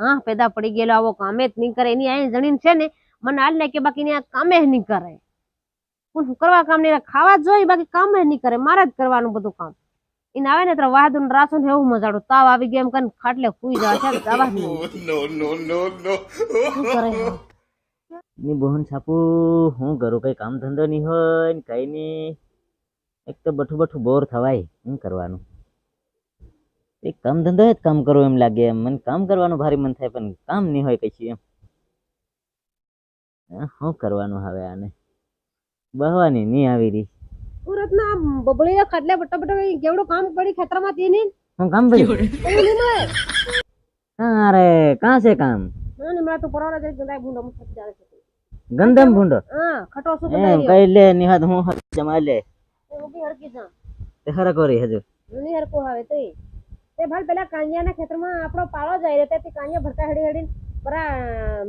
હા પેદા પડી ગયેલો આવો કામે જ નહીં કરે. એની અહીંયા જણીને છે ને મને હાલ ને કે બાકી એની આ કામે જ નહીં કરે. હું શું કરવા કામ નહીં ખાવા જ જોઈએ બાકી કામ જ નહીં કરે. મારે જ કરવાનું બધું કામ. એને આવે ને ત્યારે વાહદું ને રાસું ને એવું મજાડું. તાવ આવી ગયો એમ કરીને ખાટલે સુઈ જવા છે ની બહન છાપુ હું કરું કઈ કામ ધંધો નહીં હોય ને કઈ નહીં. એક તો બઠું બઠું બોર થવાય શું કરવાનું? એક કામ ધંધો જ કામ કરવું એમ લાગે એમ. મને કામ કરવાનું ભારે મન થાય પણ કામ નહીં હોય કશું એમ શું કરવાનું હવે આને? બહવાની નહીં આવી રહી. સુરત ના બબળી ખાટલે બટા બટા કેવડું કામ પડી ખેતરમાં તેની હું કામ પડી અરે કાં છે કામ? હમણાં ને તો પરવાના જઈ ગંદાય ભૂંડો મુખ જાય છે. ગંદમ ભૂંડો? હા ખટો શું એમ કઈ લે નિહાદ હું જમા લે. ઊભી હરકી જા. તે હરકો રહી હજુ. નહીં હરકો આવે તે તે ભાલ પેલા કાંજિયાના ખેતરમાં આપણો પાળો જાય તેથી કાંજિયા ભરતા હેડી હેડી પરા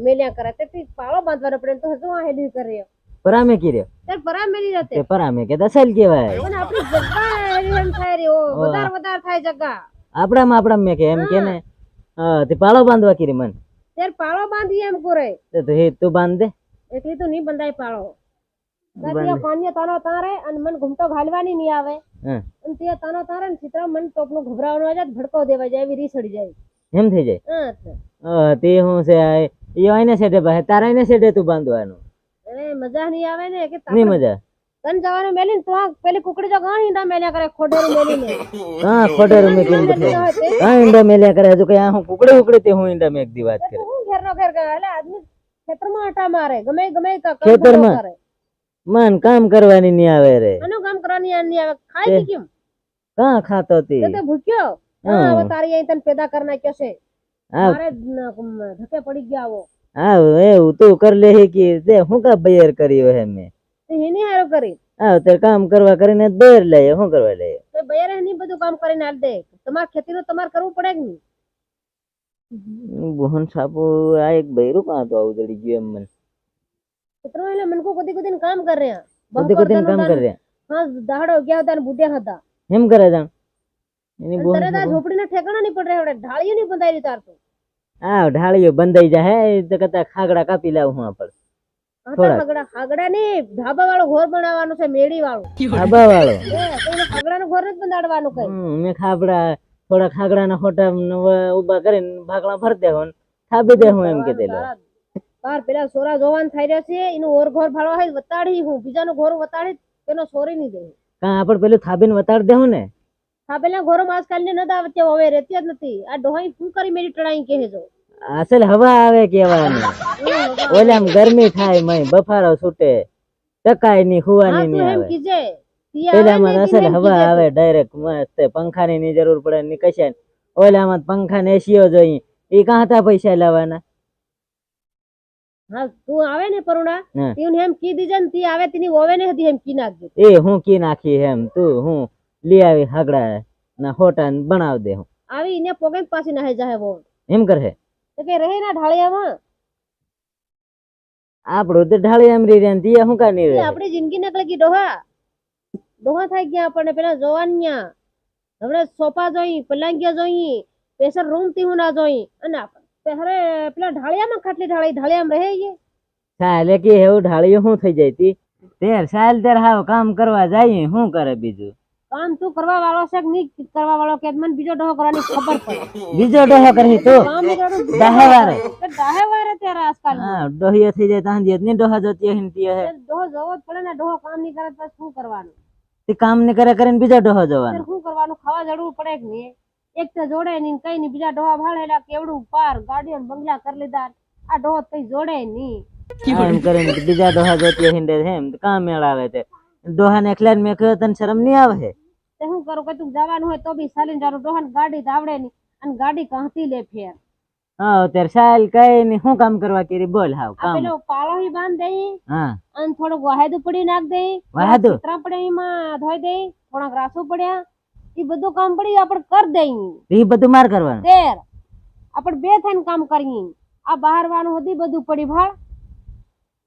મેલ્યા કરે. તેથી પાળો બાંધવાનો પડે તો હજુ આ હેડી કરે. પરામે કીર્યો તે પરા મેલી રહેતે. તે પરામે કે દસલ કેવાય અને આપણી જગ્યા હેડી એમ થાય રે ઓ વધાર વધારે થાય જગ્યા. આપણામાં આપડા મે કે એમ કે ને તે પાળો બાંધવા કીરી મન? તે પાળો બાંધી એમ કરે તે તું બાંધ દે. એટલી તો નહીં બંધાય પાળો. ત્યાં કાંજિયા તાનો તારે અને મન ઘૂમતો ઘાલવાની નહીં આવે. અને તે તાનો તારે ને ચિત્ર મન ઘબરાવાનું આવે છે ભડકો દેવા જાય એવી રીસડી જાય. એમ થઈ જાય? હા તો. હા, તે છે? આ ઈ આઈને સેટે પાસે તારા આઈને સેટે તું બાંધવાનું? અરે મજા નહીં આવે ને કે નહીં મજા? તન જવાનું મેલીને તો આ પેલી કુકડી જો ગાણ ઈંડા મેલ્યા કરે ખોડેરું મેલીને. હા ખોટે મેલી ને હોય તે હા ઈંડા મેલ્યા કરે હજુ કઈ આ હું કુકડી ઉકડી તે હું ઈંડા મેક દી વાત કરે. હું ઘેરનો ઘેર ગયો એટલે આદમી ખેતરમાં આટા મારે ગમે ગમે ખેતરમાં? મન કામ કરવાની નહીં આવે રે. આનું કામ કરવાની નહીં આવે? ખાય કે કેમ? કા ખાતો તી? તે ભૂખ્યો. હા હવે તારી અહીં તને પેદા કરના કે છે. મારે ન- ધકે પડી ગયા આવો હા એવું તું કર લે હે કે તે હું કા બયર કર્યો હે મે? એની હારું કરી. હા તે કામ કરવા કરીને બયર લે હું કરવા લે તે બૈરે એની બધું કામ કરીને આલ દે. તમારે ખેતીનું તમારે કરવું પડે કે નહીં? બોહન સાપુ આ એક બૈરું કાં તો આવું જડી ગયું એમ મને? ખેતરમાં એટલે મનકો કદી કદી કામ કર રહ્યા કદી કદી કામ કરે રે હા દાડો ગયા હતા ને બુઢ્યા હતા એમ કરે જાણ એની અને બોહન તરત આ ઝોપડીના ઠેકાણા નહીં પડે હવે ઢાળીઓ નહીં બંધાઈ તાર તો હા ઢાળીઓ બંધાઈ જાય હે તો કતા ખાગડા કાપી લાવ હું આપણ આ થોડાક. ખાગડા ખાગડા ને ધાબા વાળો ઘોર બનાવવાનો છે મેડી વાળો ધાબા વાળો એ ખાગડા એને ખાગડાનું ઘોર જ બંધાડવાનું કઈ મે ખાબડા થોડા ખાગડાના ફોટા ઊભા કરીને ભાગલા ભર દેવું થાબી દે હું એમ કે લોકો. તાર પેલા સોરા જોવાન થઈ રહ્યા છે એનું ઓર ઘોર ભાડવા હોય વતાડી હું બીજાનું ઘોર વતાડી તેનો સોરી નહીં દે કા આપણ પેલું થાબીન વતાડ દેવું ને? હા પેલા ઘોરો આજકાલ ને નતા આવતી હવે રહેતી જ નથી. આ ડોહાઈ શું કરી મેરી ટળાઈ કહે જો અસલ હવા આવે કેવાની ઓલામ ગરમી થાય મય બફારો છૂટે. ટકાયની હા હુવાની ની આવે. કીજે. તી પેલામાં અસલ તી હવા આવે ડાયરેક્ટ મસ્ત. પંખાની ની જરૂર પડે ની કશે ઓલામાં પંખા ને એસીઓ જોઈ. એ કાં હતા પૈસા લાવવાના? હા તું આવે ને પરુણા હા. તીને એમ કી દીજે ને તી આવે તેની ઓવે ને હતી એમ કી નાખજે. એ હું કી નાખી એમ તું હું લઈ આવી હાગડા ના હોટા બનાવ દે હું. આવી ને પોગે પાછી નાહી જાય બહુ એમ કરે તો કે રહે ના ઢાળિયામાં. આપણું તો ઢાળી એમ રહી રહ્યા હું કા નહીં રહે. આપણી જિંદગી નકળી ગઈ ડોહા. ડોહા થઈ ગયા આપણને પેલા જોવાનિયા હમણાં સોફા જોઈ પલંગિયા જોઈ પ્રેશર રૂમથી હું ના જોઈ અને આપણે હરે પેલા ઢાળિયામાં ખાટલી ઢાળી ઢાળિયામાં રહે ઈએ સાલે કે એવું ઢાળીઓ શું થઈ જાય તી? તેર સાલ તેર હાવ કામ કરવા જાય શું કરે બીજું? કામ તું કરવા વાળો છે કે નહીં? કરવા વાળો કે મને બીજો ડોહો કરવાની ખબર પડે. બીજો ડોહો કરી તો? દહે નહીં વારે દહે વારે ત્યારે આજકાલ હા ડોહિયો થઈ જાય ત્યાં ની ડોહા જોતી હે ને હે ડોહો જવો જ પડે ને ડોહો કામ નહીં કરે તો શું કરવાનું? તે કામ ને કરે કરીને બીજો ડોહો ત્યારે શું કરવાનું? ખાવા જડવું પડે કે નહીં? એક તો જોડે નહીં કઈ નહીં. બીજા ડોહા ભાળેલા કેવડું પાર ગાડીઓ ને બંગલા કરી લીધા. આ ડોહો કઈ જોડે નહીં. હા, એમ કરીને બીજા ડોહા જોતી હિંડે છે એમ કામ મેળ આવે તે ડોહા ને એકલા મેં કહ્યું તને શરમ નહીં આવે હે તે શું કરું? કે તું જવાનું હોય તો બી ચાલીને જવાનું ડોહા ગાડી તો આવડે નહીં. અને ગાડી કાંથી લે ફેર. હા અત્યારે સાલ કઈ નહીં. શું કામ કરવા કરી? બોલ હાવ કામ. પેલો પાળો ઈ બાંધ દઈ હા. અને થોડુંક વાહેદું પડી નાખ દઈ વાહેદું? ચિત્રા પડે એમાં ધોઈ દઈ થોડાક રાસુ પડ્યા. એ બધું કામ પડી આપણે કરી દઈએ એ બધું માર કરવાનું. તેર આપણે બે થઈને કામ કરીએ. આ બહાર વાળું હતી બધું પડી ભાળ.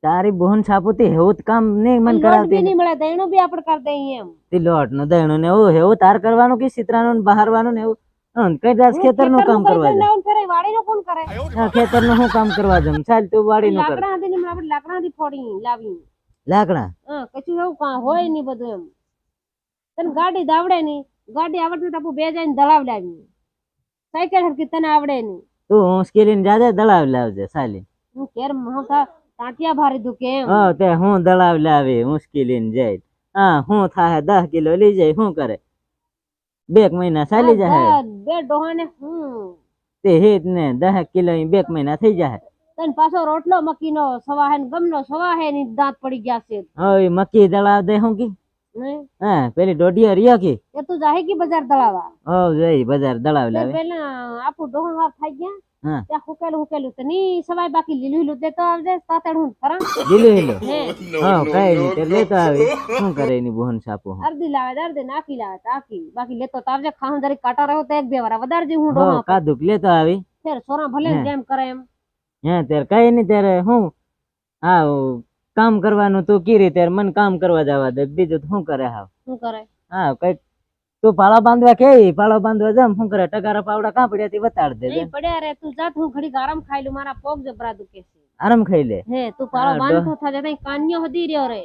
તારી બોહન છાપોતી હેવું કામ ને મન કરાવતી નહીં મળે દૈણો એનું બી આપણે કરી દઈએ એમ. તે લોટ નો દૈણો ને એવું હેવું તાર કરવાનું કે સિતરાનું ને બહારવાનું ને એવું? હં, દાસ ખેતરનું કામ કરવા જાય કરી કરીને કોણ કરે? ખેતરનું શું કામ કરવા જમ ચાલ તું વાડીનું કર. લાકડા હતી ને આપણે લાકડા હતી ફોડી લાવી લાકડા? હા કશું એવું હોય નહીં બધું એમ. તને ગાડી દાવડે નહીં? ગાડી આવડતી તો આપણે બે જઈને દળાવ લાવી સાયકલ હરકી તને આવડે નહીં. તું હું સ્કીલીને જાજે દળાવ લાવજે સાલી. હું કેર હું થા ટાંટિયા ભારી દઉં કેમ હા તે હું દળાવ લાવી મુશ્કેલીને જાય. હા હું થાય દસ કિલો લઈ જાય શું કરે? બે મહિના ચાલી જાય આ બે ડોહાને હું. તે હેત ને દસ કિલો ઈ બે મહિના થઈ જાય તને પાછો રોટલો મકીનો સવા હે ને ગમનો સવા હે ની દાંત પડી ગયા છે. હવે મક્કી દળાવ દે હું કી? નહીં હા પેલી ડોડિયા રિયા કે? એ તું જાહે કે બજાર દળાવા હો જઈ બજાર દળાવ લાવે. પેલા આપું ડોહા વાર થઈ ગયા હા. ત્યાં હુકેલું હુકેલું તો ની સવાય બાકી લીલું લીલું દેતો આવજે તાતડ હું ફરા લીલું લીલું? હે. કઈ નહીં તે લેતો આવે. શું કરે એની બોહન સાપો? હું અડધી લાવે તો અડધી નાખી લાવે તાકી બાકી લેતો તો આવજે ખાવું જરી કાટા રહ્યો તો એક બે વાર વધારે જી હું હો ડોહા કાદુક લેતો આવી. ફેર સોરા ભલે જેમ કરે એમ. હા ત્યારે કઈ નહીં ત્યારે હું હા કામ કરવાનું તું કી રીતે મને કામ કરવા જવા દે. બીજું તો શું કરે હાવ? શું કરે? હા કઈ તું પાળા બાંધવા કે પાળા બાંધવા જમ શું કરે? ટકારા પાવડા કાં પડ્યા તે બતાડ દે પડ્યા રે તું જા હું ઘડી આરામ ખાઈ લઉં મારા પગ જબરા દુખે છે. આરામ ખાઈ લે? હે તું પાળો બાંધતો થાજે તઈ કાન્યો હદી રહ્યો રે.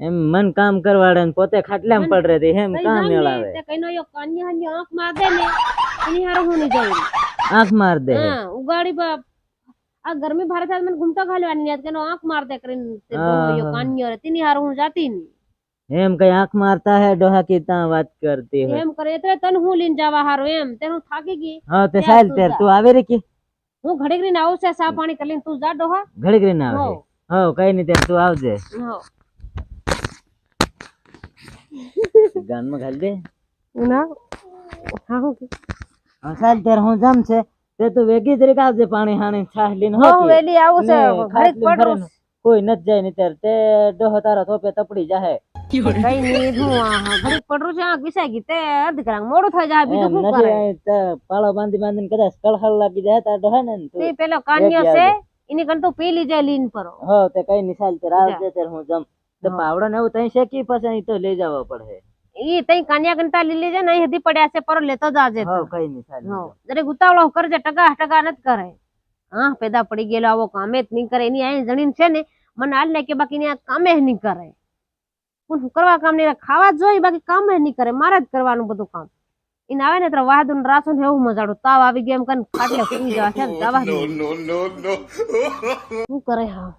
એમ મન કામ કરવાડે ને પોતે ખાટલામાં પડ રહે એમ કામ મેળાવે. તે કઈનો યો કાન્યો હન્યો આંખ માર દે ને એની હારું હું નહીં જાઉં. આંખ માર દે. હા ઉગાડી પ- આ ગરમી ભારે થાય તો મને ઘૂમતો ખાલવાની યાદ કે આંખ માર દે કરીને તે હા, જાતી ની એમ કઈ આંખ મારતા હે ડોહા કી તા વાત કરતી હે એમ કરે એટલે તન હું લઈને જવા હારો એમ? તે હું થાકી ગઈ. હા તે સાલ તું તેર. તું આવે રે કે? હું ઘડીક રહીને આવું છે સા પાણી કરીને તું જા ડોહા. ઘડીક રહીને આવે? હો. કઈ નહીં ત્યારે તું આવજે. હો. ગાનમાં ઘાલ દે. ના. હા હું કે. હા સાલ તેર હું જમ છે? તે તો વેગી તરીક આવજે પાણી હાણી છાશ લઈને હો. વેલી આવું છે ખાટલી પડું કોઈ નથી જાય ને ત્યારે તે ડોહ તારો થોપે તપડી જાહે. કઈ નહીં હું ઘડીક પડું છે આ વિસાઈ ગઈ તે અધ કરાંગ મોડું થઈ જાય બીજું શું કરે? પાળો બાંધી બાંધીને કદાચ કળહળ લાગી જાય તાર ડોહા ને તું પેલો કાન્યો છે. એની કણ તો પી લીજે લીન પરો. હો તે કઈ નિશાલ તે તેર દે તે હું જમ. તો પાવડો ને એવું તઈ શેકી પછી અહીં તો લઈ જવા પડે. ઈ તઈ કાન્યા કણતા લી લીજે નહીં હદી પડ્યા છે પર લેતો જાજે. હો કઈ નહીં સાલ હો જરે ગુતાવળો કરજે ટકા ટકા નથી કરે. હા પેદા પડી ગયેલો આવો કામે જ નહીં કરે. એની અહીં જણીન છે ને મને હાલ ને કે બાકી આ કામે જ નહીં કરે. પણ હું કરવા કામ નહીં ખાવા જ જોઈએ બાકી કામ જ નહીં કરે. મારે જ કરવાનું બધું કામ. એને આવે ને તો વાહદું રાસું ને એવું મજાડું. તાવ આવી ગયો એમ કરીને ખાટલે સુઈ જવા છે ને. શું કરે હા?